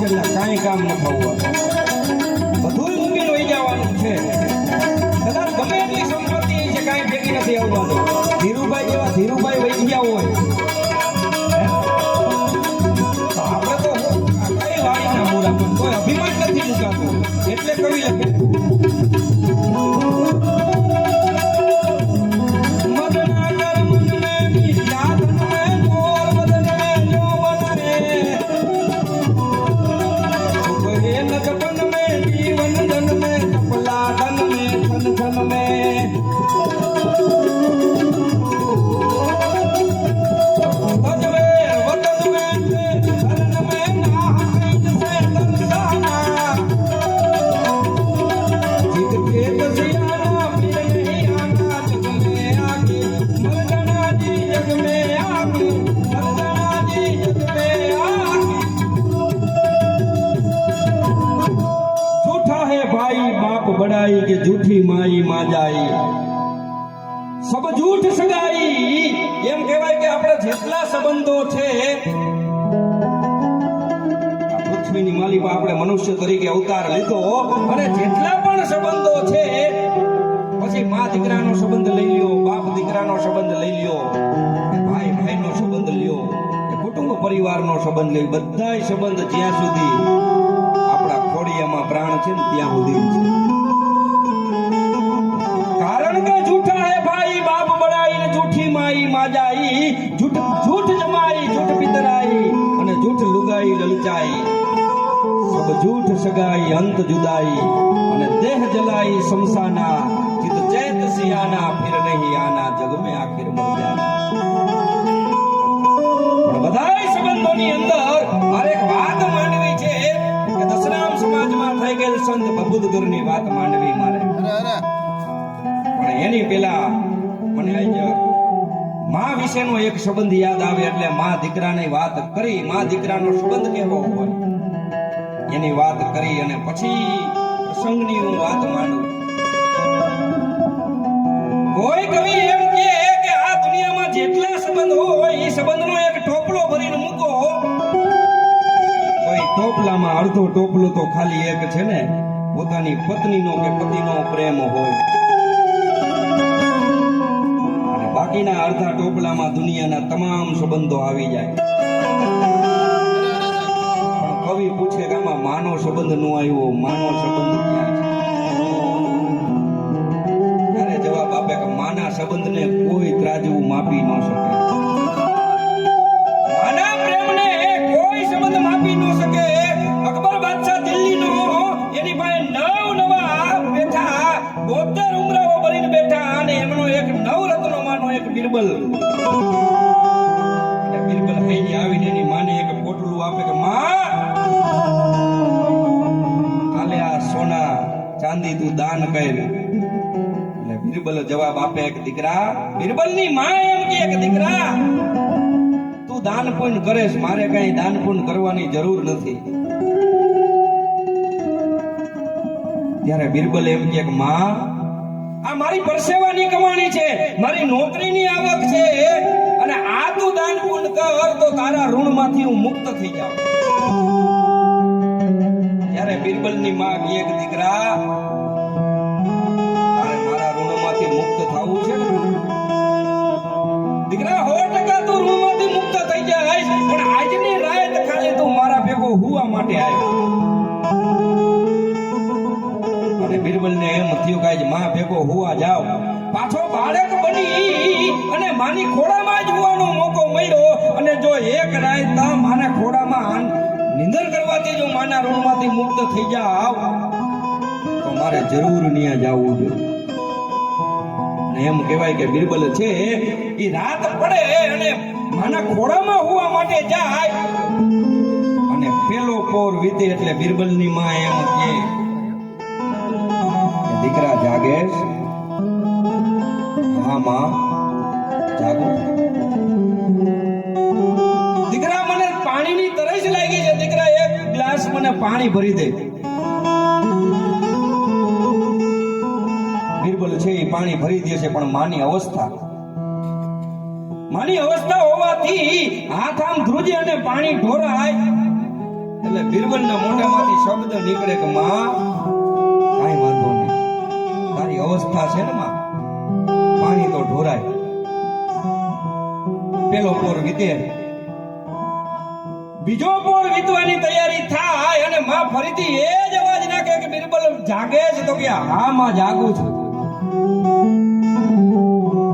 કામ ન થવું બધું મૂકીને વહી જવાનું છે. કદાચ ગમે એટલી સંપત્તિ છે કાંઈ ભેગી નથી આવવાનું. ધીરુભાઈ જેવા ધીરુભાઈ વહી ગયા હોય. આપણે તો કઈ કોઈ અભિમાન નથી મુકાતું. એટલે કવિ લખે. સબ જૂઠ સગાઈ એમ કહેવાય કે આપણા જેટલા સંબંધો છે પૃથ્વીની માલિકા આપણે મનુષ્ય તરીકે અવતાર લીધો, અને જેટલા પણ સંબંધો છે, પછી મા દીકરાનો સંબંધ લઈ લ્યો, બાપ દીકરાનો સંબંધ લઈ લ્યો, ભાઈ ભાઈનો સંબંધ લ્યો કુટુંબ પરિવારનો સંબંધ લઈ બધાય સંબંધ જ્યાં સુધી આપણા ખોડિયામાં પ્રાણ છે ને ત્યાં સુધી છે. માજાઈ જૂઠ જૂઠ જમાઈ જૂઠ પિતરાઈ અને જૂઠ લુગાઈ લલચાઈ. સબ જૂઠ સગાઈ અંત જુદાઈ અને દેહ જલાઈ શમશાના. ચિત ચેત સિયાના ફિર નહીં આના જગ મે આખિર મર જાના પણ બધાય સંબંધોની અંદર મારે એક વાત માંડવી છે કે દશરામ સમાજમાં થઈ ગયેલ સંત બબુદગરની વાત માંડવી મારે. પણ એની પેલા મને આજ માં વિશેનો એક સંબંધ યાદ આવે એટલે માં દીકરાની વાત કરી, માં દીકરાનો સંબંધ કેવો હોય? એની વાત કરી અને પછી પ્રસંગની હું વાત માંડું. કોઈ કવિ એમ કે કે આ દુનિયામાં જેટલા સંબંધ હોય એ સંબંધનો એક ટોપલો ભરીને મૂકો. કોઈ ટોપલામાં અડધો ટોપલો તો ખાલી એક છે ને, પોતાની પત્નીનો કે પતિનો પ્રેમ હોય. બાકીના અડધા ટોપલામાં દુનિયાના તમામ સંબંધો આવી જાય. પણ કવિ પૂછે કે આમાં માનો સંબંધ નો આવ્યો, માનો સંબંધ ક્યાં છે? ચાંદી તું દાન કર. એટલે બિરબલ જવાબ આપે કે દીકરા બિરબલની માં એમ કહે કે દીકરા, તું દાન પુણ્ય કરેશ, મારે કઈ દાન પુણ્ય કરવાની જરૂર નથી. ત્યારે બિરબલ એમ કે, માં, આ મારી પરસેવાની કમાણી છે, મારી નોકરીની આવક છે અને આ તું દાન પુણ્ય કર તો તારા ઋણમાંથી હું મુક્ત થઈ જાઉં. ત્યારે બિરબલની માં કહે કે દીકરા તારે મારા ઋણમાંથી મુક્ત થવું છે દીકરા, સો ટકા તું ઋણમાંથી મુક્ત થઈ જાય. પણ આજની રાત ખાલી તું મારા ભેગો હુવા માટે આવ્યો. અને બિરબલને એમ થયું કે માં ભેગો હુવા જાવ પાછો બાળક બની અને માની ખોડામાં માના ઋણમાંથી મુક્ત થઈ જાવ તો મારે જરૂર ન્યા જવું જોઈએ એમ કહેવાય કે બિરબલ છે એ રાત પડે અને માના ખોળામાં હોવા માટે જાય. અને પેલો પોર વીતે એટલે બિરબલની માં એમ કે પાણી ભરી દે. બિરબલ છે, એ પાણી ભરી દે છે, પણ માની અવસ્થા. માની અવસ્થા હોવાથી હાથ આમ ધ્રુજે અને પાણી ઢોરાય. એટલે બિરબલના મોઢામાંથી શબ્દ નીકળે કે, માં, કઈ વાંધો નહીં. તારી અવસ્થા છે ને, માં? પાણી તો ઢોરાય. પેલો પોર વીતે. બીજો પોર વીતવાની તૈયારી થાય અને માં ફરીથી એ જ અવાજ નાખે કે બિરબલ જાગે છે તો કે હા, માં જાગું છું.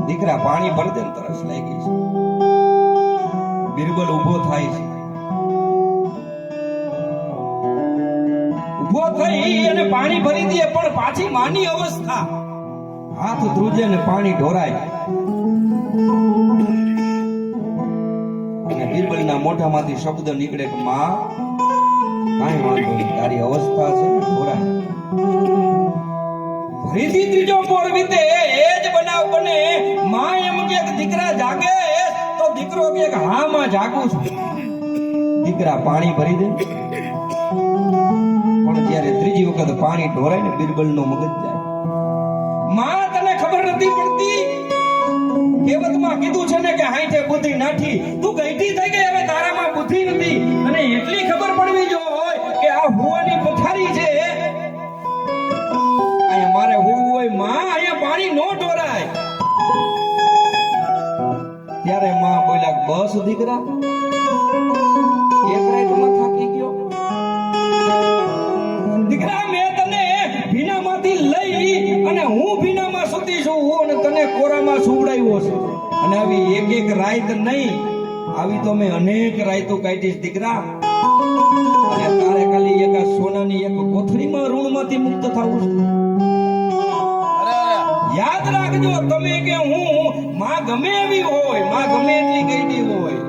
દીકરા પાણી ભરી દે તરસ લાગી છે. બિરબલ ઊભો થાય છે. ઊભો થઈ અને પાણી ભરી દે, પણ પાછી માની અવસ્થા. હાથ ધ્રુજે ને પાણી ઢોરાય. બિરબલના મોઢામાંથી શબ્દ નીકળે કે, માં, કાંઈ વાંધો નહીં. તારી અવસ્થા છે ને ઢોરાય ફરીથી ત્રીજો પોર વીતે એ જ બનાવ બને. માં એમ કે દીકરા જાગે તો દીકરો કે હા, માં, જાગું છું. દીકરા પાણી ભરી દે. પણ જ્યારે ત્રીજી વખત પાણી ઢોરાય ને બિરબલ નો મગજ કહેવતમાં કીધું છે ને કે હાઈઠે બુદ્ધિ નાઠી. તું ગઈટી થઈ ગઈ, હવે તારામાં બુદ્ધિ નથી. અને એટલી ખબર પડવી જોઈએ કે આ હુવાની પથારી છે. અહીંયા મારે હોવું હોય, માં, અહીંયા પાણી નો ઢોરાય. ત્યારે માં બોલ્યા, બસ દીકરા એક રાઈત નહીં. આવી તો મેં અનેક રાઈતો કાઢીશ દીકરા. અને તારે ખાલી એક સોનાની એક કોથળીમાં ઋણમાંથી મુક્ત થવું યાદ રાખજો, તમે કે હું, માં ગમે એવી હોય, માં ગમે એટલી ગઈડી હોય.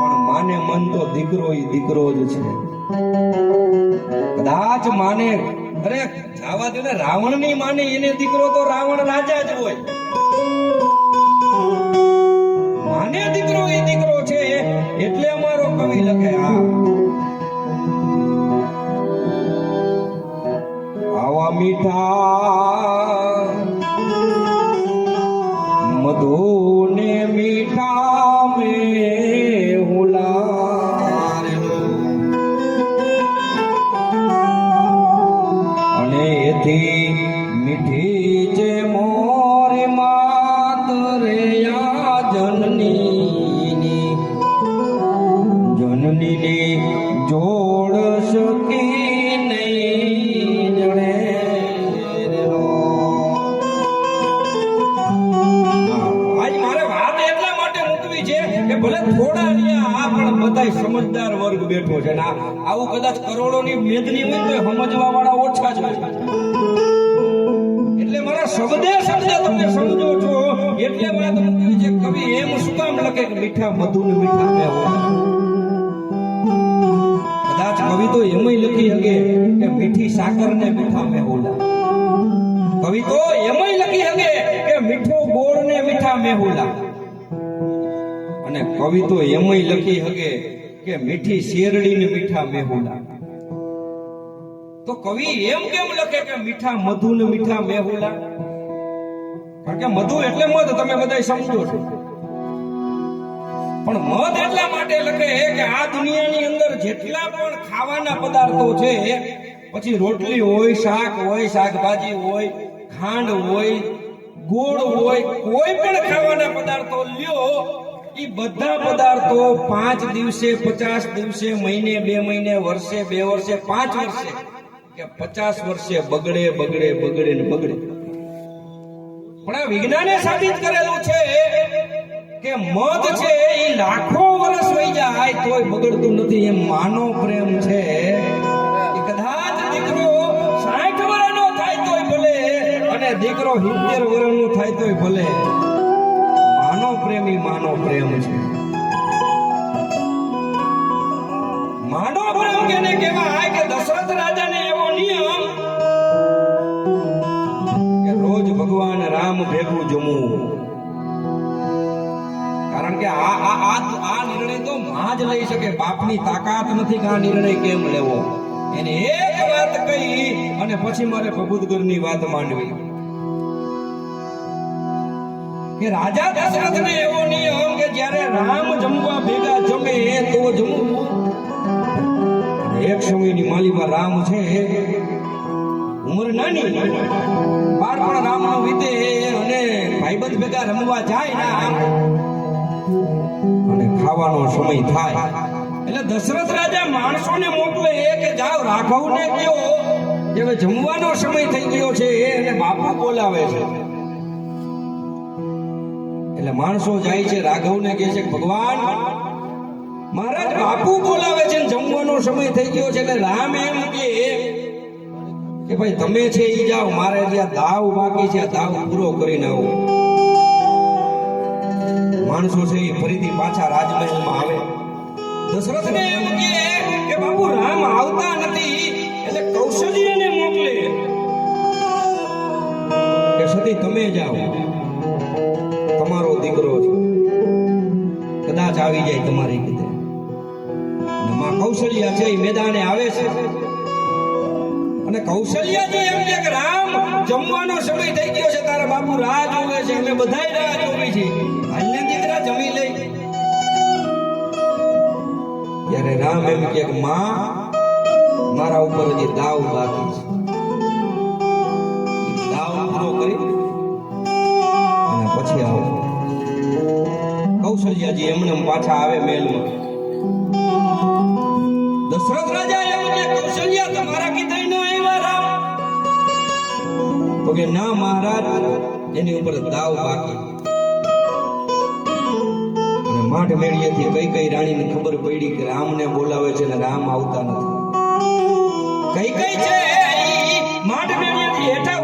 પણ માને મન તો દીકરો ઈ દીકરો જ છે. કદાચ માને, અરે જાવા દે રાવણની માને એને દીકરો તો રાવણ રાજા જ હોય. એથી મીઠી છે છે ને આવું કદાચ કરોડોની મેદની હોય તો સમજવા વાળા ઓછા છે. એટલે મારા શબ્દે શબ્દે તમને સમજો છો. એટલે વાત મૂકવી છે, કવિ, એમ શું કામ લખે? કે મીઠા મધુ ને મીઠા મેં કદાચ કવિ તો એમય લખી શકે કે મીઠી સાકર ને મીઠા મેં હોલા કવિ તો એમય લખી શકે કે મીઠો ગોળ ને મીઠા મેહોલા. અને કવિ તો એમય લખી શકે કે મીઠી શેરડી ને મીઠા મેહુલા તો કવિ એમ કેમ લખે કે મીઠા મધુ ને મીઠા મેહુલા કારણ કે મધુ એટલે મધ, તમે બધા સમજો છો. પણ મધ એટલા માટે લખે કે આ દુનિયાની અંદર જેટલા પણ ખાવાના પદાર્થો છે, પછી રોટલી હોય, શાક હોય, શાકભાજી હોય, ખાંડ હોય, ગોળ હોય, કોઈ પણ ખાવાના પદાર્થો લ્યો એ બધા પદાર્થો પાંચ દિવસે, પચાસ દિવસે, મહિને, બે મહિને, વર્ષે, બે વર્ષે, પાંચ વર્ષે, કે પચાસ વર્ષે બગડે બગડે બગડે ને બગડે. પણ આ વિજ્ઞાને સાબિત કરેલું છે કે મધ છે એ લાખો વર્ષ વહી જાય, તોય બગડતું નથી. એમ માનો પ્રેમ છે. કદાચ દીકરો સાઠ વર્ષનો થાય તોય ભલે, અને દીકરો સિત્તેર વર્ષનો થાય તોય ભલે. પ્રેમ માનો પ્રેમ છે. માનો પ્રેમ કેને કહેવાય કે દશરથ રાજાને એવો નિયમ કે રોજ ભગવાન રામ ભેગું જમવું. કારણ કે આ આ આ આ નિર્ણય તો માં જ લઈ શકે. બાપની તાકાત નથી કે આ નિર્ણય કેમ લેવો? એને એક વાત કહી અને પછી મારે પ્રબુદ્ધગરની વાત માંડવી. કે રાજા દશરથને એવો નિયમ કે જ્યારે રામ જમવા ભેગા જમે, તો જમવું. એક સમયની માલીમાં રામ છે. ઉંમર નાની. બાળપણ રામનો વીતે અને ભાઈબંધ ભેગા રમવા જાય ના. અને ખાવાનો સમય થાય. એટલે દશરથ રાજા માણસોને મોકલે કે જાઓ રાઘવને કયો કે જમવાનો સમય થઈ ગયો છે. એને બાપુ બોલાવે છે. એટલે માણસો જાય છે, રાઘવને કહે છે કે, ભગવાન મહારાજ બાપુ બોલાવે છે જમવાનો સમય થઈ ગયો છે, એટલે રામ એમ કે કે ભાઈ તમે છે એ જાઓ, મારે જ્યાં દાવ બાકી છે, આ દાવ પૂરો કરીને આવો. માણસો છે એ ફરીથી પાછા રાજમહેલમાં આવે. દશરથને એમ કે કે, બાપુ, રામ આવતા નથી, એટલે કૌશલ્યને મોકલે. કે, સતી, તમે જાઓ. તમારો દીકરો છે. કદાચ આવી જાય તમારી કીધે માં કૌશલ્યા છે એ મેદાને આવે છે. અને કૌશલ્યાજી એમ કે રામ જમવાનો સમય થઈ ગયો છે, તારા બાપુ રાહ જોવે છે, અમે બધાય રાહ જોવી છે. હાલને દીકરા જમી લઈ ત્યારે રામ એમ કે, માં, મારા ઉપર હજી દાવ બાકી છે. કૌશલ્યાજી એમને એમ પાછા આવે મેલમાં. દશરથ રાજા એમ કે કૌશલ્યા તમારા કીધે ન આવ્યા રામ. તો કે, ના મહારાજ, એની ઉપર દાવ બાકી. અને માઠ મેળીએથી કઈ કઈ રાણીને ખબર પડી કે રામને બોલાવે છે ને રામ આવતા નથી. કઈ કઈ છે માઠ મેળીએથી હેઠા